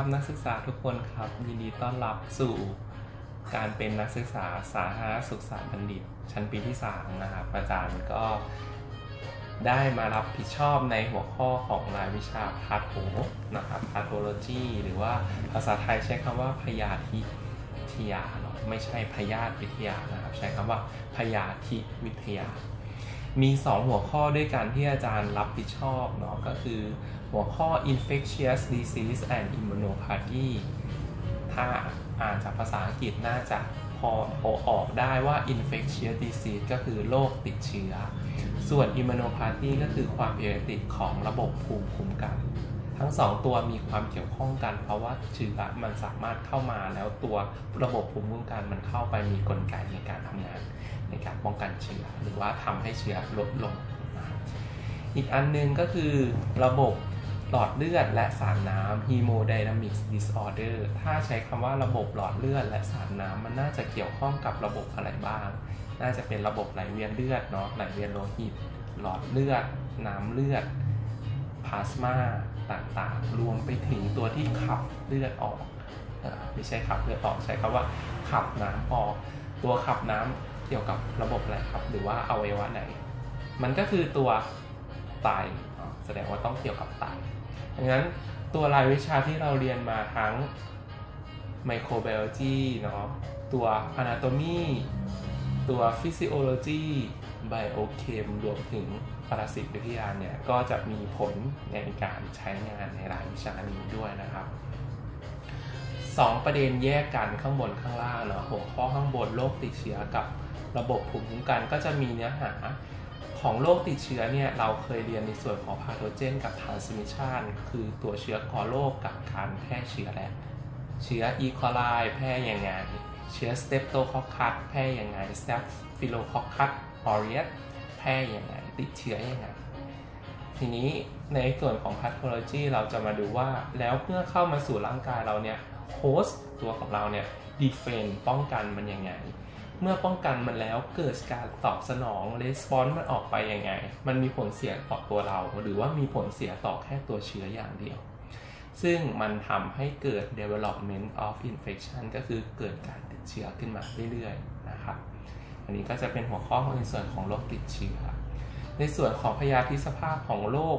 ครับนักศึกษาทุกคนครับ ยินดีต้อนรับสู่การเป็นนักศึกษาสาธารณสุขศาสตร์บัณฑิต ชั้นปีที่ 3 นะครับ อาจารย์ก็ได้มารับผิดชอบในหัวข้อของรายวิชาพาโธนะครับพาโธโลจีหรือว่าภาษาไทยใช้คำว่าพยาธิวิทยาเนาะไม่ใช่พยาธิวิทยานะครับ ใช้คำว่าพยาธิวิทยา มี 2 หัวข้อด้วยกันที่อาจารย์รับผิดชอบเนาะก็คือหัวข้อ infectious disease and immunopathy ถ้าอ่านจากภาษาอังกฤษน่าจะพอพอออกได้ว่า infectious disease ก็คือโรคติดเชื้อ ส่วน immunopathy ก็คือความผิดปกติของระบบภูมิคุ้มกัน ทั้งสองตัวมีความเกี่ยวข้องกัน เพราะว่าเชื้อมันสามารถเข้ามาแล้วตัวระบบภูมิคุ้มกันมันเข้าไปมีกลไกในการทำงาน ในการป้องกันเชื้อหรือว่าทำให้เชื้อลดลง อีกอันหนึงก็คือระบบหลอดเลือดและสารน้ำ hemodynamic disorder ถ้าใช้คำว่าระบบหลอดเลือดและสารน้ำมันน่าจะเกี่ยวข้องกับระบบอะไรบ้าง น่าจะเป็นระบบไหลเวียนเลือดเนาะไหลเวียนโลหิต หลอดเลือด น้ำเลือดพลาสมา ต่างๆ รวมไปถึงตัวที่ขับเลือดออกไม่ใช่ขับเลือดออกใช้คำว่าขับน้ำออก ตัวขับน้ำเกี่ยวกับระบบอะไรครับ หรือว่าอวัยวะไหน มันก็คือตัวไตแสดงว่าต้องเกี่ยวกับไตดังนั้นตัวรายวิชาที่เราเรียนมาทั้งไมโครไบโอจีเนาะตัว anatomy ตัว physiology biochem รวมถึง ปรสิตวิทยาเนี่ยก็จะมีผลในการใช้งานในรายวิชานี้ด้วยนะครับสองประเด็นแยกกันข้างบนข้างล่างเนาะหัวข้อข้างบนโรคติดเชื้อกับระบบภูมิคุ้มกันก็จะมีเนื้อหาของโรคติดเชื้อเนี่ยเราเคยเรียนในส่วนของพาโทเจนกับ transmission คือตัวเชื้อก่อโรคกับการแพร่เชื้อแหละเชื้อ E. coli แพร่ยังไง เชื้อ streptococcus แพร่ยังไง staphylococcus aureus แพร่ยังไง ติดเชื้อยังไงทีนี้ในส่วนของ pathology เราจะมาดูว่าแล้วเมื่อเข้ามาสู่ร่างกายเราเนี่ยโฮสต์ตัวของเราเนี่ย defend ป้องกันมันยังไง เมื่อป้องกันมันแล้วเกิดการตอบสนอง response มันออกไปยังไง มันมีผลเสียต่อตัวเรา หรือว่ามีผลเสียต่อแค่ตัวเชื้ออย่างเดียว ซึ่งมันทำให้เกิด development of infection ก็คือเกิดการติดเชื้อขึ้นมาเรื่อยๆนะครับ อันนี้ก็จะเป็นหัวข้อของในส่วนของโรคติดเชื้อ ในส่วนของพยาธิสภาพของโรค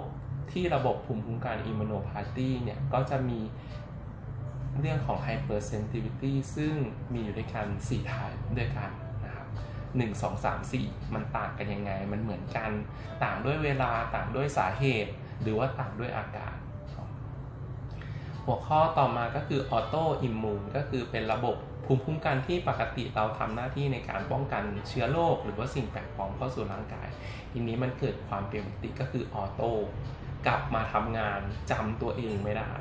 ที่ระบบภูมิคุ้มกัน immunopathy เนี่ย ก็จะมีเรื่องของ hypersensitivity ซึ่งมีอยู่ด้วยกัน 4 ทายด้วยกันนะครับ1 2 3 4 มันต่างกันยังไง มันเหมือนกันต่างด้วยเวลาต่างด้วยสาเหตุ หรือว่าต่างด้วยอาการหัวข้อต่อมาก็คือออโตอิมมูนก็คือเป็นระบบ ภูมิคุ้มกันที่ปกติเราทำหน้าที่ในการป้องกันเชื้อโรคหรือว่าสิ่งแปลกปลอมเข้าสู่ร่างกาย ทีนี้มันเกิดความเปลี่ยนปกติก็คือออโต้กลับมาทำงานจำตัวเองไม่ได้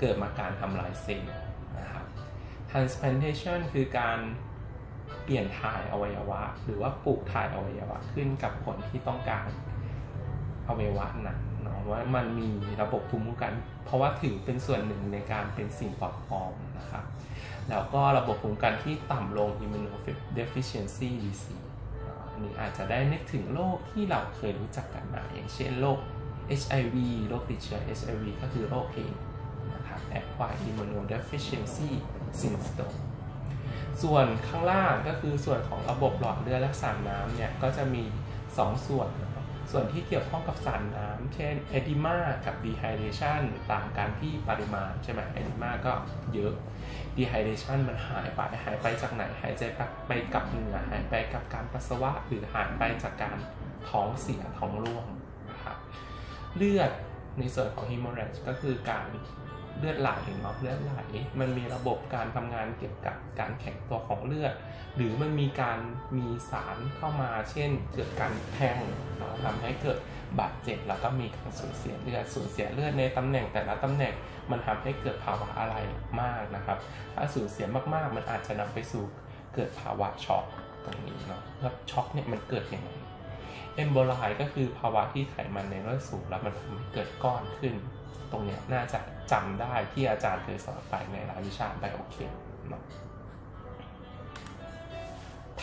เกิดมาการทำลายเซลล์นะครับ transplantation คือการเปลี่ยนถ่ายอวัยวะ หรือว่าปลูกถ่ายอวัยวะขึ้นกับคนที่ต้องการอวัยวะนั้น เนาะว่ามันมีระบบภูมิคุ้มกัน เพราะว่าถือเป็นส่วนหนึ่งในการเป็นสิ่งปลอมปลอมนะครับแล้วก็ระบบภูมิคุ้มกันที่ต่ำลง immunodeficiency disease อันนี้อาจจะได้นึกถึงโรคที่เราเคยรู้จักกันมา อย่างเช่นโรค HIV โรคติดเชื้อ HIV ก็คือโรคเอดส์นะครับ acquired immunodeficiency syndrome ส่วนข้างล่างก็คือส่วนของระบบหลอดเลือดและสารน้ำเนี่ย ก็จะมี 2 ส่วน ส่วนที่เกี่ยวข้องกับสารน้ำ เช่น edema กับ dehydration ต่างกันที่ปริมาณใช่ไหม edema ก็เยอะ dehydration มันหายไปหายไปจากไหนหายใจไปกับเหงื่อหายไปกับการปัสสาวะ หรือหายไปจากการท้องเสียท้องร่วงนะครับเลือดในส่วนของ hemorrhage ก็คือการ เลือดไหลเนาะเลือดไหลมันมีระบบการทำงานเกี่ยวกับการแข็งตัวของเลือด หรือมันมีการมีสารเข้ามา เช่น เกิดการแทงเนาะทำให้เกิดบาดเจ็บแล้วก็มีการสูญเสียเลือดสูญเสียเลือดในตำแหน่งแต่ละตำแหน่งมันทำให้เกิดภาวะอะไรมากนะครับ ถ้าสูญเสียมากๆ มันอาจจะนำไปสู่เกิดภาวะช็อกตรงนี้เนาะแล้วช็อกเนี่ยมันเกิดยังไง เอมโบไลก็คือภาวะที่ไขมันในเลือดสูงแล้วมันทำให้เกิดก้อนขึ้น ตรงนี้น่าจะจำได้ที่อาจารย์เคยสอนไปในรายวิชาไบโอเคมเนาะ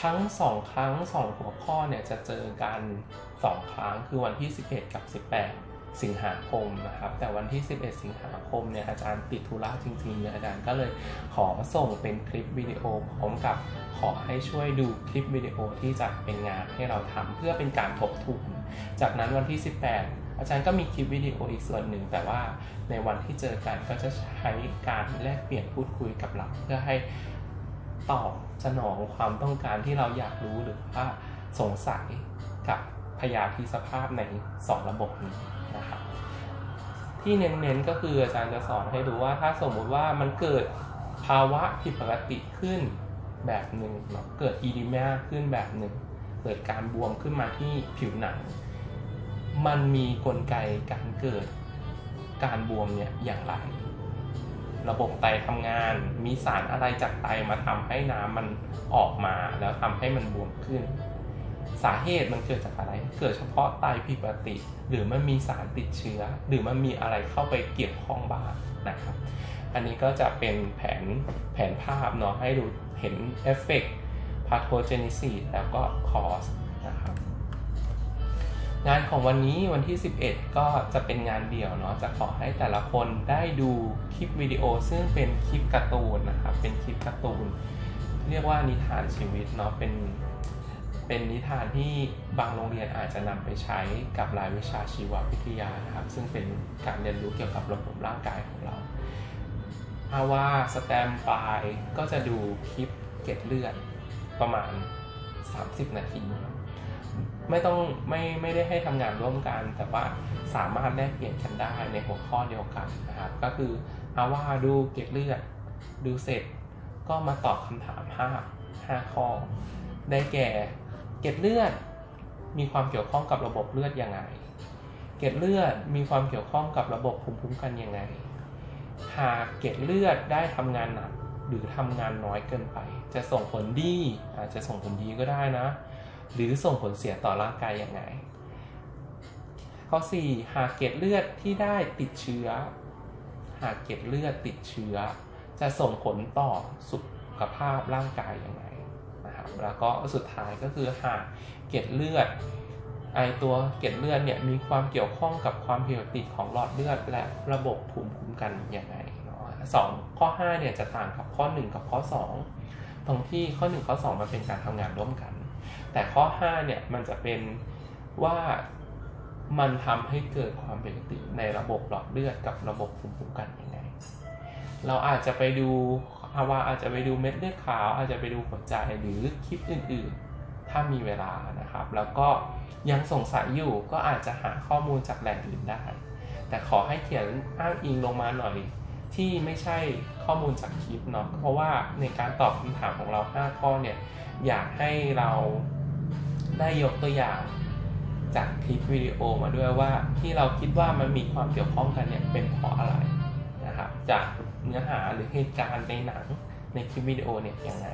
ทั้งสองครั้งสองหัวข้อเนี่ยจะเจอกันสองครั้งคือวันที่ 11 กับ 18 สิงหาคมนะครับ แต่วันที่ 11 สิงหาคมเนี่ยอาจารย์ติดธุระจริงๆเนี่ยอาจารย์ก็เลยขอส่งเป็นคลิปวิดีโอพร้อมกับขอให้ช่วยดูคลิปวิดีโอที่จะเป็นงานให้เราทำเพื่อเป็นการทบทวนจากนั้นวันที่ 18อาจารย์ก็มีคลิปวิดีโออีกส่วนหนึ่ง แต่ว่าในวันที่เจอกันก็จะใช้การแลกเปลี่ยนพูดคุยกับเรา เพื่อให้ตอบสนองความต้องการที่เราอยากรู้หรือว่าสงสัยกับ ยาธิสภาพใน 2 ระบบนี้นะครับที่เน้นๆก็คืออาจารย์จะสอนให้ดูว่าถ้าสมมุติว่ามันเกิดภาวะผิดปกติขึ้นแบบหนึ่งเนาะเกิดอีดิมาขึ้นแบบหนึ่งเกิดการบวมขึ้นมาที่ผิวหนัง มันมีกลไกการเกิดการบวมเนี่ยอย่างไร ระบบไตทำงานมีสารอะไรจากไตมาทำให้น้ำมันออกมาแล้วทำให้มันบวมขึ้น สาเหตุมันเกิดจากอะไร เกิดเฉพาะไตผิดปกติ หรือมันมีสารติดเชื้อ หรือมันมีอะไรเข้าไปเกี่ยวข้องบ้างนะครับ อันนี้ก็จะเป็นแผนแผนภาพเนาะให้ดูเห็นเอฟเฟกต์พาโทเจนิซีแล้วก็คอสนะครับงานของวันนี้วันที่ 11 ก็จะเป็นงานเดี่ยวเนาะจะขอให้แต่ละคนได้ดูคลิปวิดีโอซึ่งเป็นคลิปการ์ตูนนะครับเป็นคลิปการ์ตูน เรียกว่านิทานชีวิตเนาะเป็น เป็นนิทานที่บางโรงเรียนอาจจะนำไปใช้กับรายวิชาชีววิทยานะครับ ซึ่งเป็นการเรียนรู้เกี่ยวกับระบบร่างกายของเราอาว่าสแตมปายก็จะดูคลิปเก็ดเลือดประมาณ 30 นาทีไม่ต้องไม่ไม่ได้ให้ทำงานร่วมกัน แต่ว่าสามารถแลกเปลี่ยนกันได้ในหัวข้อเดียวกันนะครับ ก็คืออาว่าดูเก็ดเลือด ดูเสร็จก็มาตอบคำถาม 5 5 ข้อ ได้แก่ เกล็ดเลือดมีความเกี่ยวข้องกับระบบเลือดยังไง เกล็ดเลือดมีความเกี่ยวข้องกับระบบภูมิคุ้มกันยังไง หากเกล็ดเลือดได้ทำงานหนักหรือทำงานน้อยเกินไป จะส่งผลดีอาจจะส่งผลดีก็ได้นะ หรือส่งผลเสียต่อร่างกายยังไง ข้อ 4 หากเกล็ดเลือดที่ได้ติดเชื้อ หากเกล็ดเลือดติดเชื้อ จะส่งผลต่อสุขภาพร่างกายยังไงนะครับ แล้วก็สุดท้ายก็คือหากเกล็ดเลือดไอตัวเกล็ดเลือดเนี่ยมีความเกี่ยวข้องกับความผิดปกติของหลอดเลือดและระบบภูมิคุ้มกันยังไงเนาะสองข้อ5เนี่ยจะต่างกับข้อ 1 กับข้อ 2 ตรงที่ข้อ 1 ข้อ 2 มันเป็นการทำงานร่วมกัน แต่ข้อ5เนี่ยมันจะเป็นว่ามันทำให้เกิดความผิดปกติในระบบหลอดเลือดกับระบบภูมิคุ้มกันยังไง เราอาจจะไปดู อาวาอาจจะไปดูเม็ดเลือดขาวอาจจะไปดูหัวใจหรือคลิปอื่นๆ ถ้ามีเวลานะครับ แล้วก็ยังสงสัยอยู่ก็อาจจะหาข้อมูลจากแหล่งอื่นได้ แต่ขอให้เขียนอ้างอิงลงมาหน่อยที่ไม่ใช่ข้อมูลจากคลิปเนาะเพราะว่าในการตอบคำถามของเรา 5 ข้อเนี่ยอยากให้เราได้ยกตัวอย่างจากคลิปวิดีโอมาด้วยว่าที่เราคิดว่ามันมีความเกี่ยวข้องกันเนี่ยเป็นเพราะอะไร จากเนื้อหาหรือเหตุการณ์ในหนังในคลิปวิดีโอเนี่ยยังไง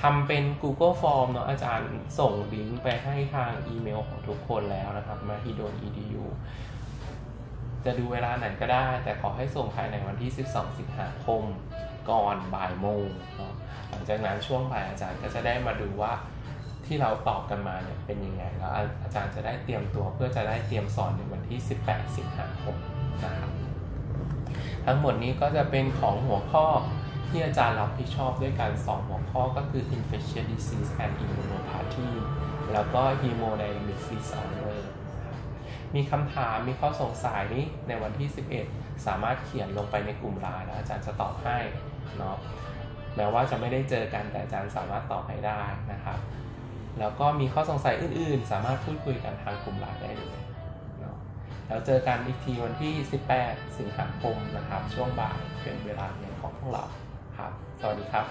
ทำเป็น Google Form เนาะอาจารย์ส่งลิงก์ไปให้ทางอีเมลของทุกคนแล้วนะครับ มา h i d o n edu จะดูเวลาไหนก็ได้ แต่ขอให้ส่งภายในวันที่ 12 สิงหาคมก่อนบ่ายโมงเนาะหลังจากนั้นช่วงบ่ายอาจารย์ก็จะได้มาดูว่าที่เราตอบกันมาเนี่ยเป็นยังไงแล้วอาจารย์จะได้เตรียมตัวเพื่อจะได้เตรียมสอนในวันที่ 18 สิงหาคมนะครับ ทั้งหมดนี้ก็จะเป็นของหัวข้อที่อาจารย์รับผิดชอบด้วยการสอนหัวข้อก็คือ infectious disease and immunopathy แล้วก็ hemodynamic disorder มีคำถามมีข้อสงสัยในวันที่ 11 สามารถเขียนลงไปในกลุ่มไลน์แล้วอาจารย์จะตอบให้เนาะแม้ว่าจะไม่ได้เจอกันแต่อาจารย์สามารถตอบให้ได้นะครับ แล้วก็มีข้อสงสัยอื่นๆ สามารถพูดคุยกันทางกลุ่มไลน์ได้เลย แล้วเจอกันอีกทีวันที่ 18 สิงหาคมนะครับ ช่วงบ่ายเป็นเวลาเรียนของพวกเราครับ สวัสดีครับ